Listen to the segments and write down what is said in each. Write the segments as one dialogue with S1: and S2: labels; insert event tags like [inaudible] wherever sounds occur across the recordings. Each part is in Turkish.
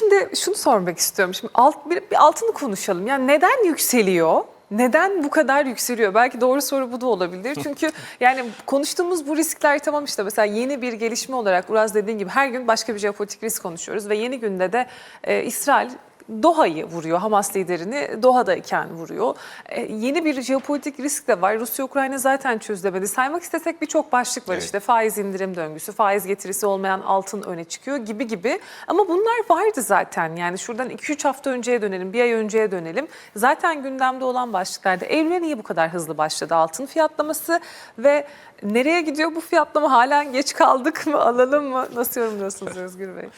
S1: Şimdi şunu sormak istiyorum. Şimdi alt, bir, bir altını konuşalım. Yani neden yükseliyor? Neden bu kadar yükseliyor? Belki doğru soru bu da olabilir. Çünkü [laughs] yani konuştuğumuz bu riskler tamam işte mesela yeni bir gelişme olarak Uraz dediğin gibi her gün başka bir jeopolitik risk konuşuyoruz ve yeni günde de e, İsrail Doha'yı vuruyor. Hamas liderini Doha'dayken vuruyor. E, yeni bir jeopolitik risk de var. Rusya Ukrayna zaten çözülemedi. Saymak istesek birçok başlık var
S2: Evet.
S1: işte. Faiz indirim döngüsü, faiz getirisi olmayan altın öne çıkıyor gibi gibi. Ama bunlar vardı zaten. Yani şuradan 2-3 hafta önceye dönelim, bir ay önceye dönelim. Zaten gündemde olan başlıklarda Eylül'e niye bu kadar hızlı başladı altın fiyatlaması ve nereye gidiyor bu fiyatlama? Halen geç kaldık mı, alalım mı? Nasıl yorumluyorsunuz Özgür Bey?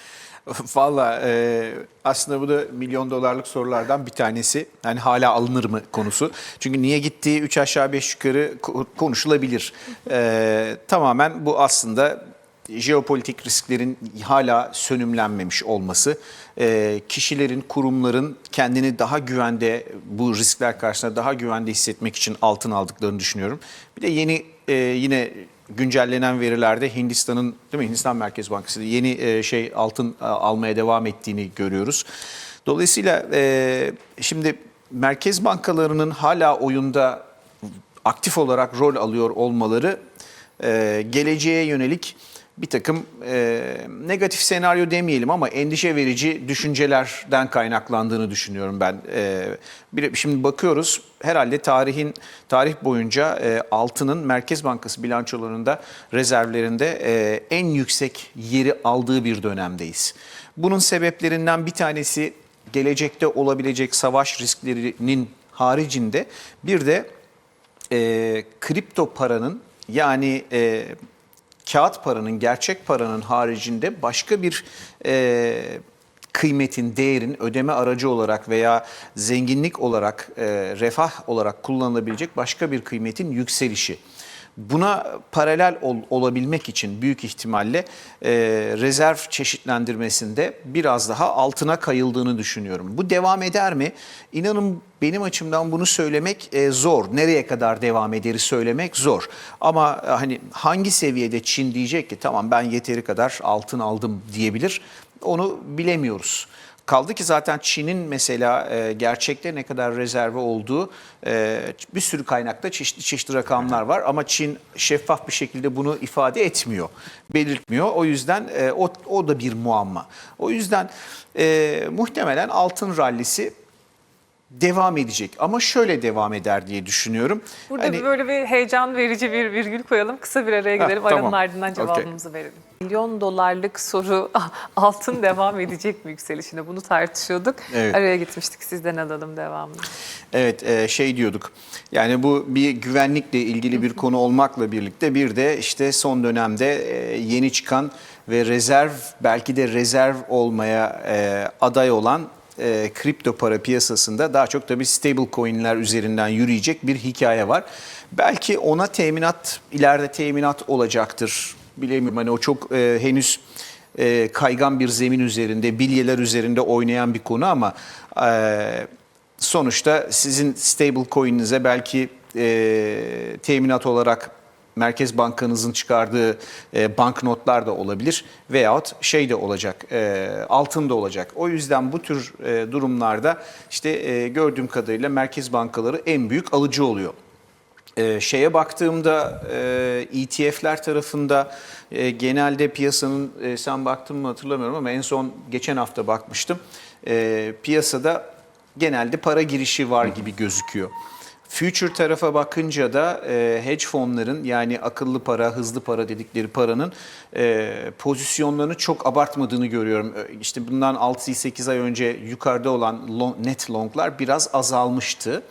S1: [laughs]
S2: Valla e, aslında bu da milyon dolarlık sorulardan bir tanesi. Yani hala alınır mı konusu. Çünkü niye gittiği 3 aşağı 5 yukarı ko- konuşulabilir. E, tamamen bu aslında jeopolitik risklerin hala sönümlenmemiş olması, e, kişilerin, kurumların kendini daha güvende, bu riskler karşısında daha güvende hissetmek için altın aldıklarını düşünüyorum. Bir de yeni e, yine güncellenen verilerde Hindistan'ın değil mi Hindistan Merkez Bankası yeni e, şey altın almaya devam ettiğini görüyoruz. Dolayısıyla e, şimdi merkez bankalarının hala oyunda aktif olarak rol alıyor olmaları e, geleceğe yönelik bir takım e, negatif senaryo demeyelim ama endişe verici düşüncelerden kaynaklandığını düşünüyorum ben. E, bir, şimdi bakıyoruz herhalde tarihin tarih boyunca e, altının Merkez Bankası bilançolarında rezervlerinde e, en yüksek yeri aldığı bir dönemdeyiz. Bunun sebeplerinden bir tanesi gelecekte olabilecek savaş risklerinin haricinde bir de e, kripto paranın yani e, kağıt paranın, gerçek paranın haricinde başka bir e, kıymetin, değerin ödeme aracı olarak veya zenginlik olarak, e, refah olarak kullanılabilecek başka bir kıymetin yükselişi. Buna paralel ol- olabilmek için büyük ihtimalle e, rezerv çeşitlendirmesinde biraz daha altına kayıldığını düşünüyorum. Bu devam eder mi? İnanın benim açımdan bunu söylemek e, zor. Nereye kadar devam ederi söylemek zor. Ama e, hani hangi seviyede Çin diyecek ki tamam ben yeteri kadar altın aldım diyebilir. Onu bilemiyoruz. Kaldı ki zaten Çin'in mesela e, gerçekte ne kadar rezerve olduğu e, bir sürü kaynakta çeşitli çeşitli rakamlar var. Ama Çin şeffaf bir şekilde bunu ifade etmiyor, belirtmiyor. O yüzden e, o, o da bir muamma. O yüzden e, muhtemelen altın rallisi devam edecek. Ama şöyle devam eder diye düşünüyorum.
S1: Burada
S2: Hani-
S1: böyle bir heyecan verici bir virgül koyalım. Kısa bir araya gidelim.
S2: Ha,
S1: Aranın
S2: tamam.
S1: ardından
S2: Okey.
S1: cevabımızı verelim. Milyon dolarlık soru [laughs] altın devam edecek mi yükselişine? Bunu tartışıyorduk.
S2: Evet.
S1: Araya gitmiştik. Sizden alalım devamını.
S2: Evet e, şey diyorduk yani bu bir güvenlikle ilgili bir konu olmakla birlikte bir de işte son dönemde e, yeni çıkan ve rezerv belki de rezerv olmaya e, aday olan e, kripto para piyasasında daha çok tabii stable coin'ler üzerinden yürüyecek bir hikaye var. Belki ona teminat ileride teminat olacaktır bilemiyorum hani o çok e, henüz e, kaygan bir zemin üzerinde bilyeler üzerinde oynayan bir konu ama e, sonuçta sizin stable coin'inize belki e, teminat olarak Merkez Bankanızın çıkardığı e, banknotlar da olabilir veyahut şey de olacak, e, altın da olacak. O yüzden bu tür e, durumlarda işte e, gördüğüm kadarıyla merkez bankaları en büyük alıcı oluyor. Ee, şeye baktığımda e, ETF'ler tarafında e, genelde piyasanın e, sen baktın mı hatırlamıyorum ama en son geçen hafta bakmıştım. E, piyasada genelde para girişi var gibi gözüküyor. Future tarafa bakınca da e, hedge fonların yani akıllı para, hızlı para dedikleri paranın e, pozisyonlarını çok abartmadığını görüyorum. E, İşte bundan 6-8 ay önce yukarıda olan long- net longlar biraz azalmıştı.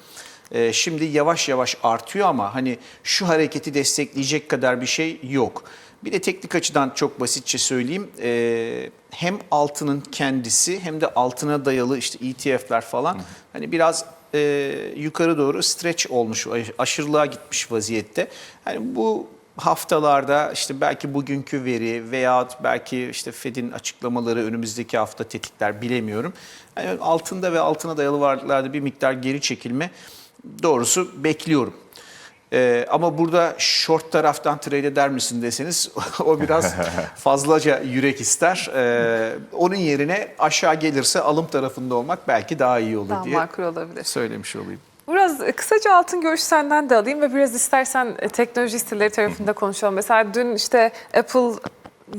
S2: Ee, şimdi yavaş yavaş artıyor ama hani şu hareketi destekleyecek kadar bir şey yok. Bir de teknik açıdan çok basitçe söyleyeyim. Ee, hem altının kendisi hem de altına dayalı işte ETF'ler falan hani biraz e, yukarı doğru stretch olmuş, aşırılığa gitmiş vaziyette. Hani bu haftalarda işte belki bugünkü veri veya belki işte Fed'in açıklamaları önümüzdeki hafta tetikler bilemiyorum. Yani altında ve altına dayalı varlıklarda bir miktar geri çekilme doğrusu bekliyorum. Ee, ama burada short taraftan trade eder misin deseniz [laughs] o biraz [laughs] fazlaca yürek ister. Ee, onun yerine aşağı gelirse alım tarafında olmak belki daha iyi olur
S1: Daha
S2: diye
S1: makul olabilir.
S2: söylemiş olayım.
S1: Biraz e, kısaca altın görüş senden de alayım ve biraz istersen e, teknoloji hisseleri tarafında [laughs] konuşalım. Mesela dün işte Apple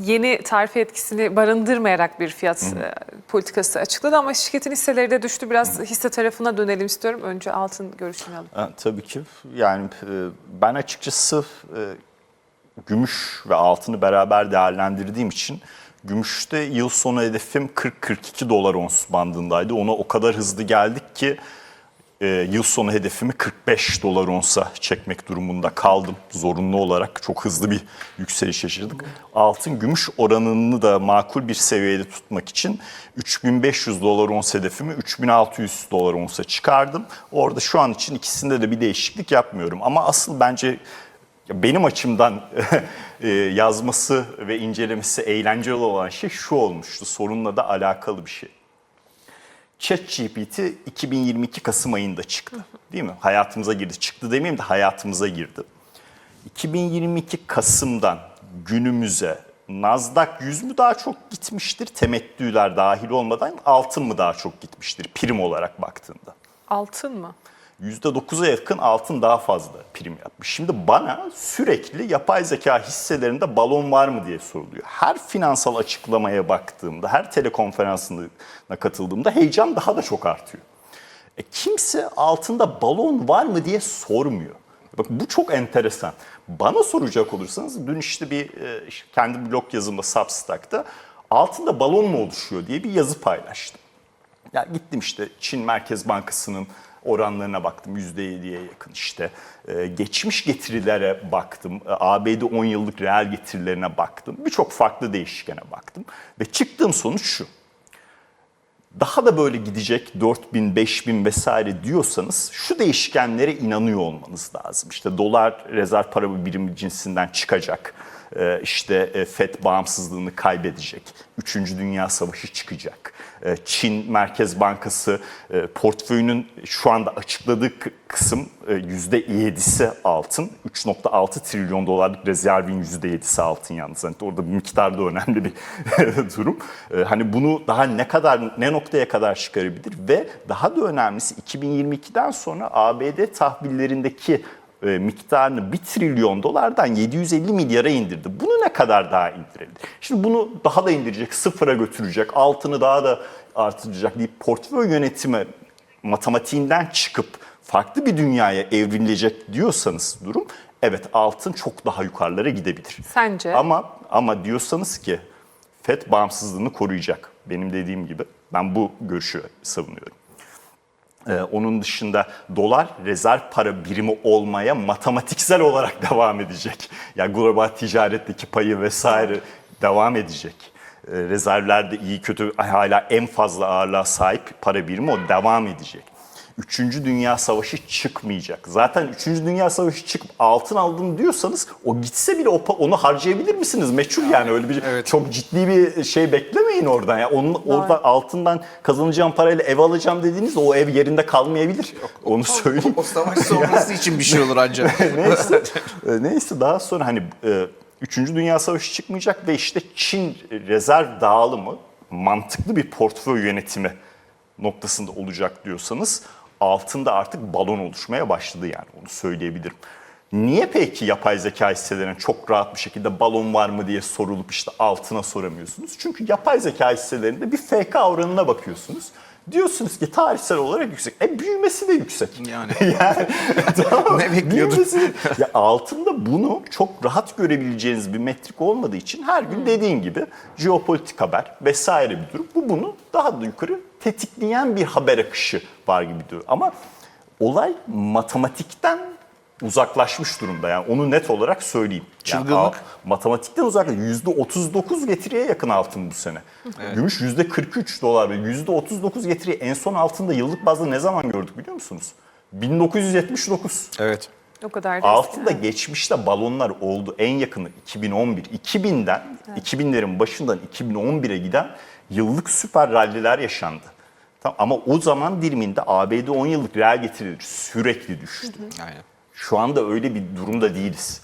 S1: yeni tarife etkisini barındırmayarak bir fiyat e, politikası açıkladı ama şirketin hisseleri de düştü. Biraz hisse tarafına dönelim istiyorum. Önce altın görüşünü alalım.
S3: Ha, tabii ki. Yani e, ben açıkçası e, gümüş ve altını beraber değerlendirdiğim için gümüşte yıl sonu hedefim 40-42 dolar ons bandındaydı. Ona o kadar hızlı geldik ki e, yıl sonu hedefimi 45 dolar onsa çekmek durumunda kaldım. Zorunlu olarak çok hızlı bir yükseliş yaşadık. Altın gümüş oranını da makul bir seviyede tutmak için 3500 dolar ons hedefimi 3600 dolar onsa çıkardım. Orada şu an için ikisinde de bir değişiklik yapmıyorum. Ama asıl bence benim açımdan [laughs] e, yazması ve incelemesi eğlenceli olan şey şu olmuştu. Sorunla da alakalı bir şey. ChatGPT 2022 Kasım ayında çıktı. Değil mi? Hayatımıza girdi. Çıktı demeyeyim de hayatımıza girdi. 2022 Kasım'dan günümüze Nasdaq 100 mü daha çok gitmiştir? Temettüler dahil olmadan altın mı daha çok gitmiştir prim olarak baktığında?
S1: Altın mı?
S3: %9'a yakın altın daha fazla prim yapmış. Şimdi bana sürekli yapay zeka hisselerinde balon var mı diye soruluyor. Her finansal açıklamaya baktığımda, her telekonferansına katıldığımda heyecan daha da çok artıyor. E, kimse altında balon var mı diye sormuyor. Bak bu çok enteresan. Bana soracak olursanız dün işte bir e, kendi blog yazımda Substack'ta altında balon mu oluşuyor diye bir yazı paylaştım. Ya gittim işte Çin Merkez Bankası'nın oranlarına baktım %7'ye yakın işte. Ee, geçmiş getirilere baktım. Ee, ABD 10 yıllık reel getirilerine baktım. Birçok farklı değişkene baktım. Ve çıktığım sonuç şu. Daha da böyle gidecek 4000, 5000 vesaire diyorsanız şu değişkenlere inanıyor olmanız lazım. İşte dolar rezerv para birimi cinsinden çıkacak. Ee, işte e, FED bağımsızlığını kaybedecek. Üçüncü Dünya Savaşı çıkacak. Ee, Çin Merkez Bankası e, portföyünün şu anda açıkladığı kısım e, %7'si altın. 3.6 trilyon dolarlık rezervin %7'si altın yalnız. Yani orada bir miktar da önemli bir [laughs] durum. Hani bunu daha ne kadar ne noktaya kadar çıkarabilir ve daha da önemlisi 2022'den sonra ABD tahvillerindeki e, miktarını 1 trilyon dolardan 750 milyara indirdi. Bunu ne kadar daha indirebilir? Şimdi bunu daha da indirecek, sıfıra götürecek, altını daha da artıracak deyip portföy yönetimi matematiğinden çıkıp farklı bir dünyaya evrilecek diyorsanız durum evet altın çok daha yukarılara gidebilir.
S1: Sence?
S3: Ama ama diyorsanız ki FED bağımsızlığını koruyacak. Benim dediğim gibi ben bu görüşü savunuyorum. Ee, onun dışında dolar rezerv para birimi olmaya matematiksel olarak [laughs] devam edecek. Yani global ticaretteki payı vesaire devam edecek. Ee, rezervlerde iyi kötü hala en fazla ağırlığa sahip para birimi o devam edecek. Üçüncü Dünya Savaşı çıkmayacak. Zaten Üçüncü Dünya Savaşı çıkıp altın aldım diyorsanız o gitse bile o onu harcayabilir misiniz? Meçhul yani öyle bir
S2: Evet.
S3: çok ciddi bir şey beklemeyin oradan. Ya onun orada altından kazanacağım parayla ev alacağım dediğinizde o ev yerinde kalmayabilir. Onu söyleyeyim.
S2: O savaş sonrası için bir şey olur ancak. [laughs]
S3: neyse, e, neyse daha sonra hani e, Üçüncü Dünya Savaşı çıkmayacak ve işte Çin rezerv dağılımı mantıklı bir portföy yönetimi noktasında olacak diyorsanız altında artık balon oluşmaya başladı yani onu söyleyebilirim. Niye peki yapay zeka hisselerine çok rahat bir şekilde balon var mı diye sorulup işte altına soramıyorsunuz? Çünkü yapay zeka hisselerinde bir FK oranına bakıyorsunuz. Diyorsunuz ki tarihsel olarak yüksek. E büyümesi de yüksek.
S2: Yani. [laughs]
S3: yani tamam,
S2: Ne bekliyordun?
S3: büyümesi- [laughs] ya altında bunu çok rahat görebileceğiniz bir metrik olmadığı için her gün dediğin gibi jeopolitik haber vesaire bir durum. Bu bunu daha da yukarı tetikleyen bir haber akışı var gibi duruyor. Ama olay matematikten uzaklaşmış durumda. Yani onu net olarak söyleyeyim. Yani
S2: Çılgınlık.
S3: al- matematikten uzaklaşmış. %39 getiriye yakın altın bu sene. Gümüş %43 dolar ve %39 getiriye en son altında yıllık bazda ne zaman gördük biliyor musunuz? 1979.
S2: Evet.
S1: O kadar da.
S3: Altında geçmişte balonlar oldu. En yakını 2011. 2000'den, 2000'lerin başından 2011'e giden yıllık süper ralliler yaşandı. Tamam, ama o zaman diliminde ABD 10 yıllık reel getirileri sürekli düştü.
S2: Aynen.
S3: Şu anda öyle bir durumda değiliz.